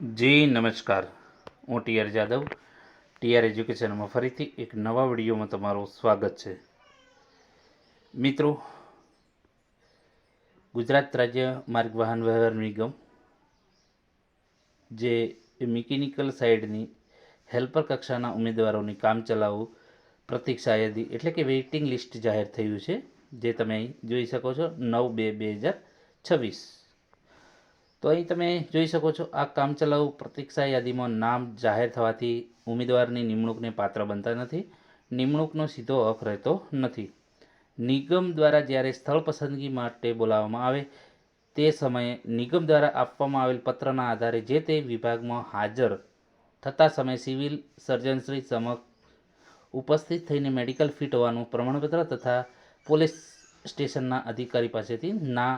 જી, નમસ્કાર. હું TR Jadav. TR એજ્યુકેશનમાં ફરીથી એક નવા વિડીયોમાં તમારું સ્વાગત છે. મિત્રો, ગુજરાત રાજ્ય માર્ગ વાહન વ્યવહાર નિગમ, જે મિકેનિકલ સાઇડની હેલ્પર કક્ષાના ઉમેદવારોની કામચલાઉ પ્રતીક્ષા યાદી એટલે કે વેઇટિંગ લિસ્ટ જાહેર થયું છે, જે તમે અહીં જોઈ શકો છો નવ બે બે હજાર છવ્વીસ. તો અહીં તમે જોઈ શકો છો, આ કામચલાઉ પ્રતીક્ષા યાદીમાં નામ જાહેર થવાથી ઉમેદવારની નિમણૂકને પાત્ર બનતા નથી, નિમણૂકનો સીધો હક રહેતો નથી. નિગમ દ્વારા જ્યારે સ્થળ પસંદગી માટે બોલાવવામાં આવે, તે સમયે નિગમ દ્વારા આપવામાં આવેલ પત્રના આધારે જે તે વિભાગમાં હાજર થતા સમયે સિવિલ સર્જનશ્રી સમક્ષ ઉપસ્થિત થઈને મેડિકલ ફિટ હોવાનું પ્રમાણપત્ર તથા પોલીસ સ્ટેશનના અધિકારી પાસેથી ના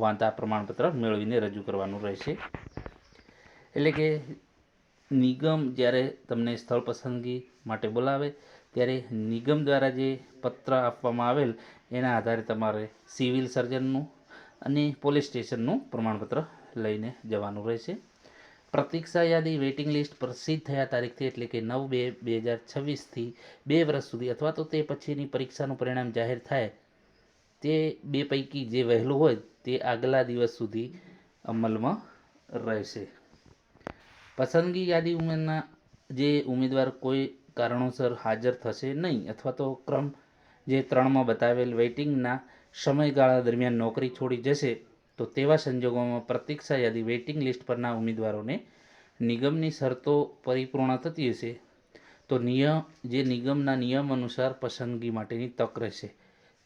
વાંધા પ્રમાણપત્ર મેળવીને રજૂ કરવાનું રહેશે. એટલે કે નિગમ જ્યારે તમને સ્થળ પસંદગી માટે બોલાવે, ત્યારે નિગમ દ્વારા જે પત્ર આપવામાં આવેલ, એના આધારે તમારે સિવિલ સર્જનનું અને પોલીસ સ્ટેશનનું પ્રમાણપત્ર લઈને જવાનું રહેશે. પ્રતીક્ષા યાદી વેઇટિંગ લિસ્ટ પ્રસિદ્ધ થયા તારીખથી, એટલે કે નવ બે બે હજાર છવ્વીસથી બે વર્ષ સુધી, અથવા તો તે પછીની પરીક્ષાનું પરિણામ જાહેર થાય તે બે પૈકી જે વહેલું હોય તે આગલા દિવસ સુધી અમલમાં રહેશે. પસંદગી યાદી ઉમેરના જે ઉમેદવાર કોઈ કારણોસર હાજર થશે નહીં અથવા તો ક્રમ જે ત્રણમાં બતાવેલ વેઇટિંગના સમયગાળા દરમિયાન નોકરી છોડી જશે, તો તેવા સંજોગોમાં પ્રતીક્ષા યાદી વેઇટિંગ લિસ્ટ પરના ઉમેદવારોને નિગમની શરતો પરિપૂર્ણ થતી હશે. તો નિયમ જે નિગમના નિયમ અનુસાર પસંદગી માટેની તક રહેશે.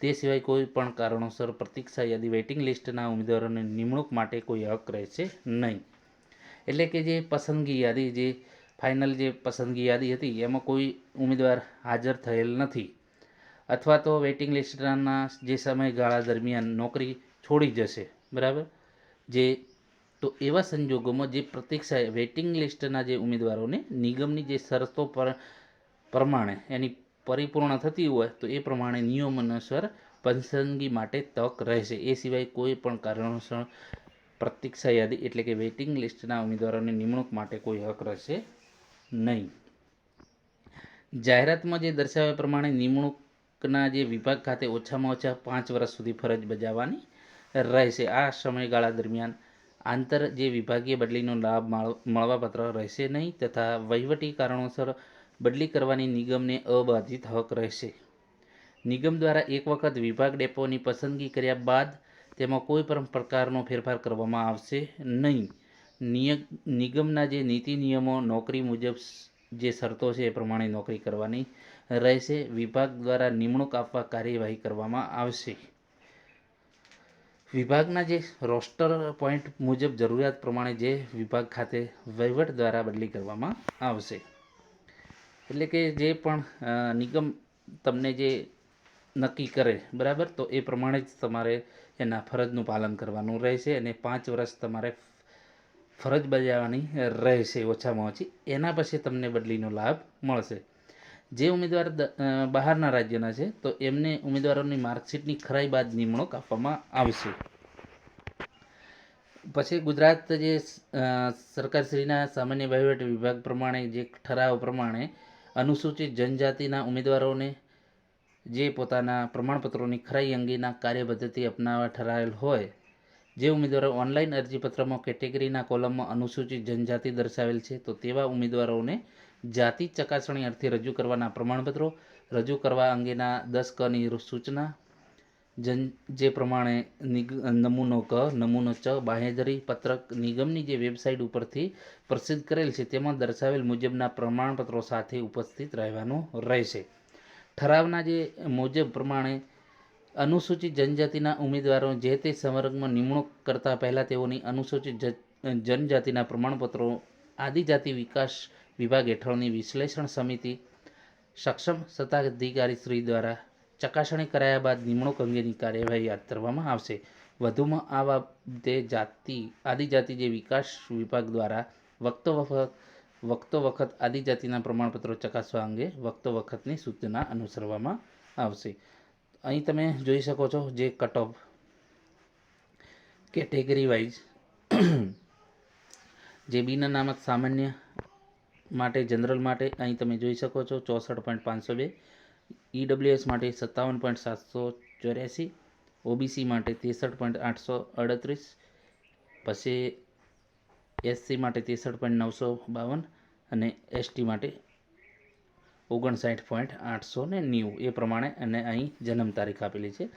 તે સિવાય કોઈ પણ કારણોસર પ્રતીક્ષા યાદી વેઇટિંગ લિસ્ટના ઉમેદવારોને નિમણૂક માટે કોઈ હક રહેશે નહીં. એટલે કે જે પસંદગી યાદી, જે ફાઇનલ જે પસંદગી યાદી હતી, એમાં કોઈ ઉમેદવાર હાજર થયેલ નથી. અથવા તો વેઇટિંગ લિસ્ટના જે સમયગાળા દરમિયાન નોકરી છોડી જશે, બરાબર? જે, તો એવા સંજોગોમાં જે પ્રતીક્ષા વેઇટિંગ લિસ્ટના જે ઉમેદવારોને નિગમની જે શરતો પર, પ્રમાણે એની પરિપૂર્ણ થતી હોય તો એ પ્રમાણે નિયમ અનુસાર પસંદગી માટે તક રહેશે. એ સિવાય કોઈ પણ કારણોસર પ્રતીક્ષા યાદી એટલે કે વેઇટિંગ લિસ્ટના ઉમેદવારોની નિમણૂક માટે કોઈ હક રહેશે નહીં. જાહેરાતમાં જે દર્શાવ્યા પ્રમાણે નિમણૂકના જે વિભાગ ખાતે ઓછામાં ઓછા પાંચ વર્ષ સુધી ફરજ બજાવવાની રહેશે. આ સમયગાળા દરમિયાન આંતર જે વિભાગીય બદલીનો લાભ મળવાપાત્ર રહેશે નહીં તથા વહીવટી કારણોસર બદલી કરવાની નિગમને અબાધિત હક રહેશે. નિગમ દ્વારા એક વખત વિભાગ ડેપોની પસંદગી કર્યા બાદ તેમાં કોઈ પણ પ્રકારનો ફેરફાર કરવામાં આવશે નહીં. નિગમના જે નીતિ નિયમો, નોકરી મુજબ જે શરતો છે એ પ્રમાણે નોકરી કરવાની રહેશે. વિભાગ દ્વારા નિમણૂક આપવા કાર્યવાહી કરવામાં આવશે. વિભાગના જે રોસ્ટર પોઈન્ટ મુજબ જરૂરિયાત પ્રમાણે જે વિભાગ ખાતે વહીવટ દ્વારા બદલી કરવામાં આવશે. એટલે કે જે પણ નિગમ તમને જે નક્કી કરે, બરાબર? તો એ પ્રમાણે જ તમારે એના ફરજનું પાલન કરવાનું રહેશે અને પાંચ વર્ષ તમારે ફરજ બજાવવાની રહેશે ઓછામાં ઓછી. એના પછી તમને બદલીનો લાભ મળશે. જે ઉમેદવાર બહારના રાજ્યના છે, તો એમને ઉમેદવારોની માર્કશીટની ખરાઈ બાદ નિમણૂક આપવામાં આવશે. પછી ગુજરાત જે સરકારશ્રીના સામાન્ય વહીવટ વિભાગ પ્રમાણે, જે ઠરાવ પ્રમાણે અનુસૂચિત જનજાતિના ઉમેદવારોને જે પોતાના પ્રમાણપત્રોની ખરાઈ અંગેના કાર્યપદ્ધતિ અપનાવવા ઠરાયેલ હોય, જે ઉમેદવારો ઓનલાઈન અરજીપત્રમાં કેટેગરીના કોલમમાં અનુસૂચિત જનજાતિ દર્શાવેલ છે, તો તેવા ઉમેદવારોને જાતિ ચકાસણી અર્થે રજૂ કરવાના પ્રમાણપત્રો, રજૂ કરવા અંગેના દસ કની સૂચના જન, જે પ્રમાણે નમૂનો ક, નમૂનો ચ બાહેધરી પત્રક નિગમની જે વેબસાઇટ ઉપરથી પ્રસિદ્ધ કરેલ છે, તેમાં દર્શાવેલ મુજબના પ્રમાણપત્રો સાથે ઉપસ્થિત રહેવાનું રહેશે. ઠરાવના જે મુજબ પ્રમાણે અનુસૂચિત જનજાતિના ઉમેદવારો જે તે સંવર્ગમાં નિમણૂક કરતા પહેલાં તેઓની અનુસૂચિત જનજાતિના પ્રમાણપત્રો આદિજાતિ વિકાસ વિભાગ હેઠળની વિશ્લેષણ સમિતિ સક્ષમ સત્તાધિકારી શ્રી દ્વારા ચકાસણી કરાયા બાદ નિમણૂક અંગેની કાર્યવાહી હાથ ધરવામાં આવશે. વધુમાં આ બાબતે જાતિ, આદિજાતિ જે વિકાસ વિભાગ દ્વારા વખતો વખત વખતો વખત આદિજાતિના પ્રમાણપત્રો ચકાસવા અંગે વખતો વખતની સૂચના અનુસરવામાં આવશે. અહીં તમે જોઈ શકો છો જે કટ ઓફ કેટેગરી વાઇઝ જે બીના નામક સામાન્ય માટે જનરલ માટે અહીં તમે જોઈ શકો છો ચોસઠ પોઈન્ટ પાંચસો બે. ઈડબ્લ્યુએસ માટે સત્તાવન પોઈન્ટ સાતસો ચોર્યાસી, ઓબીસી માટે ત્રેસઠ પોઈન્ટ આઠસો અડત્રીસ, પછી એસસી માટે ત્રેસઠ પોઈન્ટ નવસો બાવન અને એસટી માટે ઓગણસાઠ પોઈન્ટ આઠસો ને નેવું. એ પ્રમાણે અને અહીં જન્મ તારીખ આપેલી છે.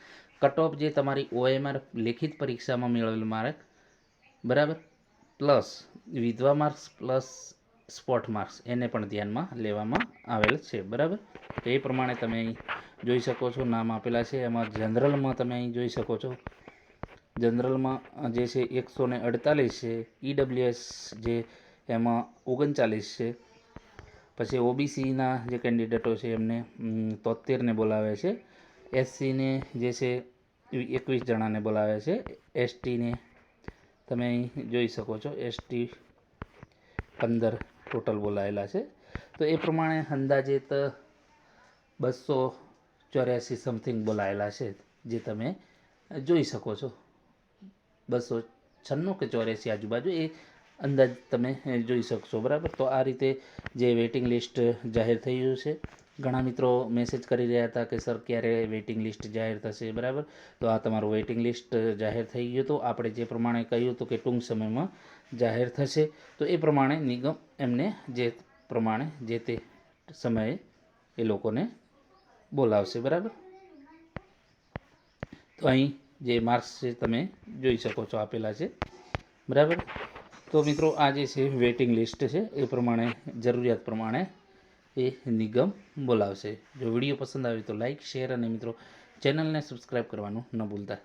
કટ ઓફ જે તમારી ઓએમઆર લેખિત પરીક્ષામાં મેળવેલ માર્ક બરાબર? પ્લસ વિધવા માર્ક્સ પ્લસ સ્પોટ માર્ક્સ એને પણ ધ્યાનમાં લેવામાં આવેલ છે, બરાબર? તો એ પ્રમાણે તમે અહીં જોઈ શકો છો, નામ આપેલા છે. એમાં જનરલમાં તમે અહીં જોઈ શકો છો. જનરલમાં જે છે એકસો ને અડતાલીસ છે ઈડબ્લ્યુએસ જે એમાં ઓગણચાલીસ છે. પછી ઓબીસીના જે કેન્ડિડેટો છે એમને તોતેરને બોલાવે છે. એસસીને જે છે એકવીસ જણાને બોલાવે છે. એસટીને તમે અહીં જોઈ શકો છો, એસટી પંદર. ટોટલ બોલાયેલા છે. તો એ પ્રમાણે અંદાજિત બસો ચોર્યાસી સમથિંગ બોલાયેલા છે જે તમે જોઈ શકો છો. બસો છન્નું કે ચોર્યાસી આજુબાજુ એ અંદાજ તમે જોઈ શકશો, બરાબર? તો આ રીતે જે વેઇટિંગ લિસ્ટ જાહેર થઈ ગયું છે. ઘણા મિત્રો મેસેજ કરી રહ્યા હતા કે સર ક્યારે વેઇટિંગ લિસ્ટ જાહેર થશે? બરાબર? તો આ તમારું વેઇટિંગ લિસ્ટ જાહેર થઈ ગયું. હતું આપણે જે પ્રમાણે કહ્યું હતું કે ટૂંક સમયમાં જાહેર થશે. તો એ પ્રમાણે નિગમ એમને જે પ્રમાણે જે તે સમયે એ લોકોને બોલાવશે. બરાબર? તો અહીં જે માર્ક્સ છે તમે જોઈ શકો છો આપેલા છે. બરાબર? તો મિત્રો આ જે છે વેઇટિંગ લિસ્ટ છે, એ પ્રમાણે, જરૂરિયાત પ્રમાણે એ નિગમ બોલાવશે. જો વીડિયો પસંદ આવે તો લાઇક શેર અને મિત્રો ચેનલને સબસ્ક્રાઈબ કરવાનું ન ભૂલતા.